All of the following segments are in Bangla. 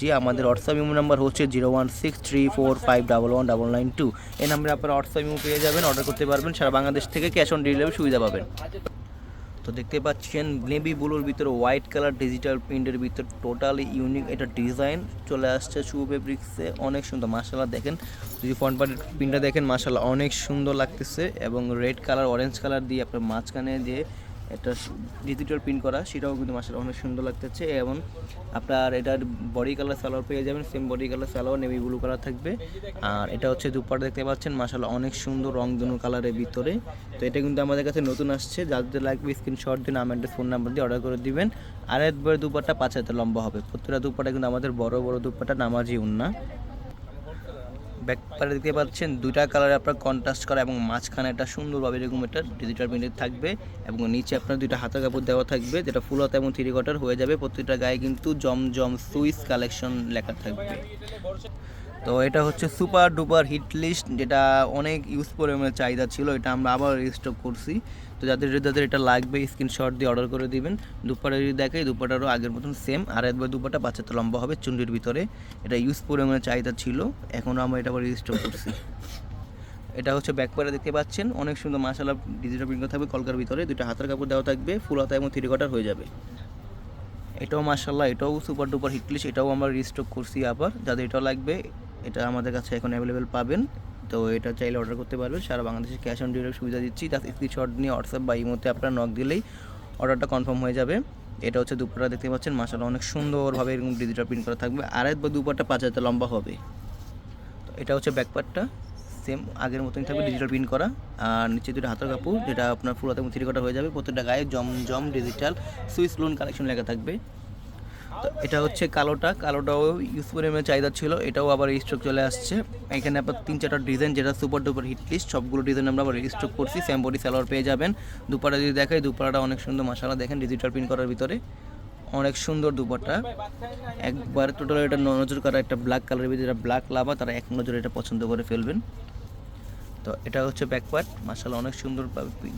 জি, আমাদের হোয়াটসঅ্যাপ ইমো নাম্বার হচ্ছে zero one six three four five double one double nine two. এই নাম্বারে আপনারা হোয়াটসঅ্যাপ ইমো পেয়ে যাবেন অর্ডার করতে পারবেন, সারা বাংলাদেশ থেকে ক্যাশ অন ডেলিভারি সুবিধা পাবেন। তো দেখতে পাচ্ছেন, নেভি ব্লুর ভিতরে হোয়াইট কালার ডিজিটাল প্রিন্টের ভিতরে টোটালি ইউনিক এটা ডিজাইন চলে আসছে শু ফেব্রিক্সে অনেক সুন্দর মাসাল্লাহ দেখেন। যদি ফ্রন্ট পার্টের প্রিন্টটা দেখেন মাসাল্লাহ অনেক সুন্দর লাগতেছে এবং রেড কালার অরেঞ্জ কালার দিয়ে আপনার মাঝখানে যে এটা ডিজিটাল প্রিন্ট করা, সেটাও কিন্তু মাসাল্লাহ অনেক সুন্দর লাগতেছে এবং আপনার এটার বডি কালার সালোয়ার পেয়ে যাবেন same body colour salwar navy blue colour থাকবে। আর এটা হচ্ছে দুপাট দেখতে পাচ্ছেন মাসাল্লাহ অনেক সুন্দর রং দুনো কালারের ভিতরে। তো এটা কিন্তু আমাদের কাছে নতুন আসছে যাদের লাগবে স্ক্রিনশট দিন অ্যাড্রেস ফোন নাম্বার দিয়ে অর্ডার করে দিবেন। আর একবার দুপাটটা পাঁচ হাতে লম্বা হবে। প্রত্যেকটা দুপাটা কিন্তু আমাদের বড় বড় দুপাটা নামাজি উন্না। ব্যাকপারে দেখতে পাচ্ছেন, দুইটা কালারে আপনার কন্ট্রাস্ট করা এবং মাঝখানে একটা সুন্দরভাবে এরকম একটা ডিজিটাল প্রিন্টেড থাকবে এবং নিচে আপনার দুইটা হাতের কাপড় দেওয়া থাকবে, যেটা ফুল হাতা এবং থ্রি কোয়ার্টার হয়ে যাবে। প্রতিটা গায়ে কিন্তু জমজম সুইস কালেকশন লেখা থাকবে। তো এটা হচ্ছে সুপার ডুপার হিট লিস্ট, যেটা অনেক ইউজ পরিমাণে চাহিদা ছিল, এটা আমরা আবার রিস্টক করছি। তো যাদের যাদের এটা লাগবে স্ক্রিনশট দিয়ে অর্ডার করে দিবেন। দুপাটা যদি দেখে, দুপাটারও আগের মতন সেম আর একবার দুপাটা বাচ্চাতে লম্বা হবে চুন্ডির ভিতরে। এটা ইউজ পরিমাণে চাহিদা ছিল, এখনও আমরা এটা আবার রিস্টক করছি। এটা হচ্ছে ব্যাকপারে দেখতে পাচ্ছেন, অনেক সুন্দর মাসালা ডিজিটাল প্রিন্ট থাকবে, কলকার ভিতরে। দুটো হাতের কাপড় দেওয়া থাকবে ফুল হাতা এবং থ্রি কোয়ার্টার হয়ে যাবে। এটাও মাসাল্লাহ এটাও সুপার ডুপার হিটলিশ এটাও আমরা রিস্টক করছি আবার। যাদের এটা লাগবে এটা আমাদের কাছে এখন অ্যাভেলেবেল পাবেন। তো এটা চাইলে অর্ডার করতে পারবেন। সারা বাংলাদেশে ক্যাশ অন ডেলিভারি সুবিধা দিচ্ছি। তার স্ক্রিনশট নিয়ে হোয়াটসঅ্যাপ বা ইমোতে আপনার নক দিলেই অর্ডারটা কনফার্ম হয়ে যাবে। এটা হচ্ছে দুপাটা দেখতে পাচ্ছেন। মাসাল্লাহ অনেক সুন্দরভাবে এরকম ডিজিটাল প্রিন্ট করা থাকবে। আর বা দুপাটা পাঁচ হাজার লম্বা হবে। তো এটা হচ্ছে ব্যাকপার্টটা সেম আগের মতনই থাকবে ডিজিটাল প্রিন্ট করা। আর নিচে দুটো হাতের কাপড়, যেটা আপনার ফুল হাতে থ্রি কটা হয়ে যাবে। প্রত্যেকটা গায়ে জম জম ডিজিটাল সুইস লোন কালেকশন লেখা থাকবে। এটা হচ্ছে কালোটা, কালোটাও ইউজ পরিমাণে চাহিদা ছিল, এটাও আবার স্টক চলে আসছে। এখানে আবার তিন চারটা ডিজাইন যেটা সুপার ডুপার হিট লিস্ট সবগুলো ডিজাইন আমরা আবার স্টক করছি সেম বডি সালোয়ার পেয়ে যাবেন। দুপাটা যদি দেখাই দুপাটাটা অনেক সুন্দর মশালা দেখেন ডিজিটাল প্রিন্ট করার ভিতরে। অনেক সুন্দর দুপাটা একবার টোটাল এটা নজর করা, একটা ব্ল্যাক কালারের ভিতরে ব্ল্যাক লাভা তারা এক নজরে এটা পছন্দ করে ফেলবেন। তো এটা হচ্ছে ব্যাকপার্ট মাসাল্লাহ অনেক সুন্দর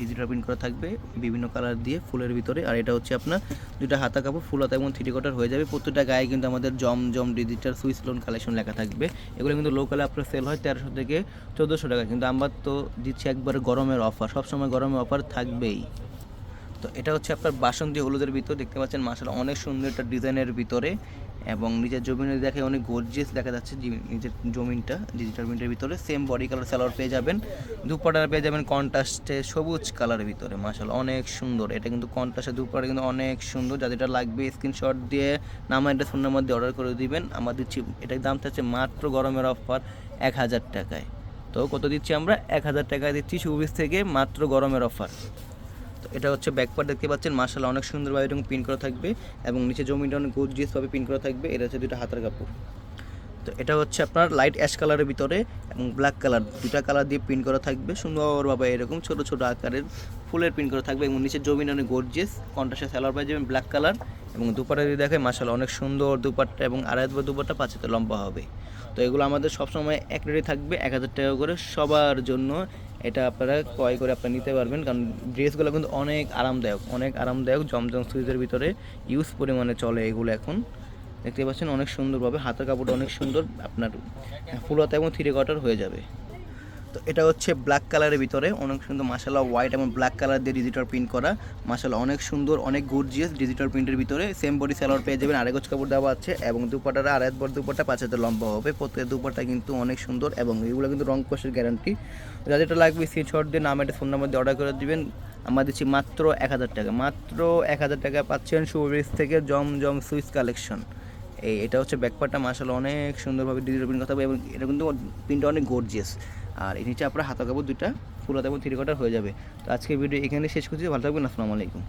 ডিজিটাল প্রিন্ট করা থাকবে, বিভিন্ন কালার দিয়ে ফুলের ভিতরে, আর এটা হচ্ছে আপনার দুটা হাতা কাপড়, ফুল হাতা এবং থ্রি কোয়ার্টার হয়ে যাবে, প্রত্যেকটা গায়ে কিন্তু আমাদের জম জম ডিজিটাল সুইস লোন কালেকশন লেখা থাকবে, এগুলো কিন্তু লোকালে আপনার সেল হয় তেরোশো থেকে চোদ্দোশো টাকা, কিন্তু আমরা তো দিচ্ছি একবারে গরমের অফার সবসময় গরমের অফার থাকবেই। তো এটা হচ্ছে আপনার বাসন্তী হলুদের ভিতর, দেখতে পাচ্ছেন মাসাল অনেক সুন্দর একটা ডিজাইনের ভিতরে এবং নিজের জমিনে দেখে অনেক গর্জিয়াস দেখা যাচ্ছে নিজের জমিনটা ডিজিটাল প্রিন্টের ভিতরে। সেম বডি কালার সালোয়ার পেয়ে যাবেন। দুপাটার পেয়ে যাবেন কন্ট্রাস্টে সবুজ কালারের ভিতরে মাসাল অনেক সুন্দর। এটা কিন্তু কন্ট্রাস্টে দুপাটা কিন্তু অনেক সুন্দর। যাদের এটা লাগবে স্ক্রিনশট দিয়ে নাম অ্যাড্রেস ফোন নাম্বার দিয়ে অর্ডার করে দিবেন। আমার দিচ্ছি, এটার দাম থাকছে মাত্র গরমের অফার এক হাজার টাকায়। তো কত দিচ্ছি আমরা? এক হাজার টাকায় দিচ্ছি সুবিস থেকে মাত্র গরমের অফার এটা হচ্ছে ব্যাকপার্ট দেখতে পাচ্ছেন। মার্শাল অনেক সুন্দরভাবে এরকম প্রিন্ট করা থাকবে এবং নিচে জমিটা অনেক গোজিয়াসভাবে প্রিন্ট করা থাকবে। এটা হচ্ছে দুটো হাতের কাপড়। তো এটা হচ্ছে আপনার লাইট অ্যাশ কালারের ভিতরে এবং ব্ল্যাক কালার দুটা কালার দিয়ে প্রিন্ট করা থাকবে। সুন্দরভাবে এরকম ছোট ছোট আকারের ফুলের প্রিন্ট করা থাকবে এবং নিচে জমিন অনেক গর্জিয়াস কন্ট্রাস্টে সালোয়ার পাই যাবেন ব্ল্যাক কালার এবং দুপাটা যদি দেখে মার্শাল অনেক সুন্দর দুপাট্টা এবং আড়াই বা দুপাট্টা পাঁচ হাতে লম্বা হবে। তো এগুলো আমাদের সবসময় এক রেটে থাকবে। এক হাজার টাকা করে সবার জন্য এটা আপনারা ক্রয় করে আপনারা নিতে পারবেন, কারণ ড্রেসগুলো কিন্তু অনেক আরামদায়ক অনেক আরামদায়ক, জমজম সুইজের ভিতরে ইউজ পরিমাণে চলে এগুলো এখন। দেখতে পাচ্ছেন অনেক সুন্দরভাবে, হাতের কাপড়টা অনেক সুন্দর, আপনার ফুল এবং থ্রি কোয়ার্টার হয়ে যাবে। তো এটা হচ্ছে ব্ল্যাক কালারের ভিতরে। অনেক সুন্দর মাসালা হোয়াইট এবং ব্ল্যাক কালার দিয়ে ডিজিটাল প্রিন্ট করা। মাসালা অনেক সুন্দর, অনেক গর্জিয়াস ডিজিটাল প্রিন্টের ভিতরে। সেম বডি সালোয়ার পেয়ে যাবেন। গজ কাপড় দেওয়া আছে এবং দুপাটার আড়াই বড় দুপাটা, পাঁচ হাজার লম্বা হবে। প্রত্যেক দুপাটা কিন্তু অনেক সুন্দর এবং এগুলো কিন্তু রং কোষের গ্যারান্টি যাদেরটা লাগবে স্ক্রিনশট দিয়ে নাম একটা ফোন নাম্বার দিয়ে অর্ডার করে দিবেন। আমরা দিচ্ছি মাত্র এক হাজার টাকা। মাত্র এক হাজার টাকা পাচ্ছেন শুভরিস থেকে জম জম সুইস কালেকশন এই, এটা হচ্ছে ব্যাকপার্টটা মাসাল অনেক সুন্দরভাবে ডিজিটাল প্রিন্ট কথা এবং এটা কিন্তু প্রিন্টটা অনেক গর্জিয়াস আর এর নিচে আপনার হাতা কাপড় দুইটা, ফুল হাতা এবং থ্রি কোয়ার্টার হয়ে যাবে। তো আজকে ভিডিও এখানে শেষ করছি। ভালো থাকবেন। আসসালামু আলাইকুম।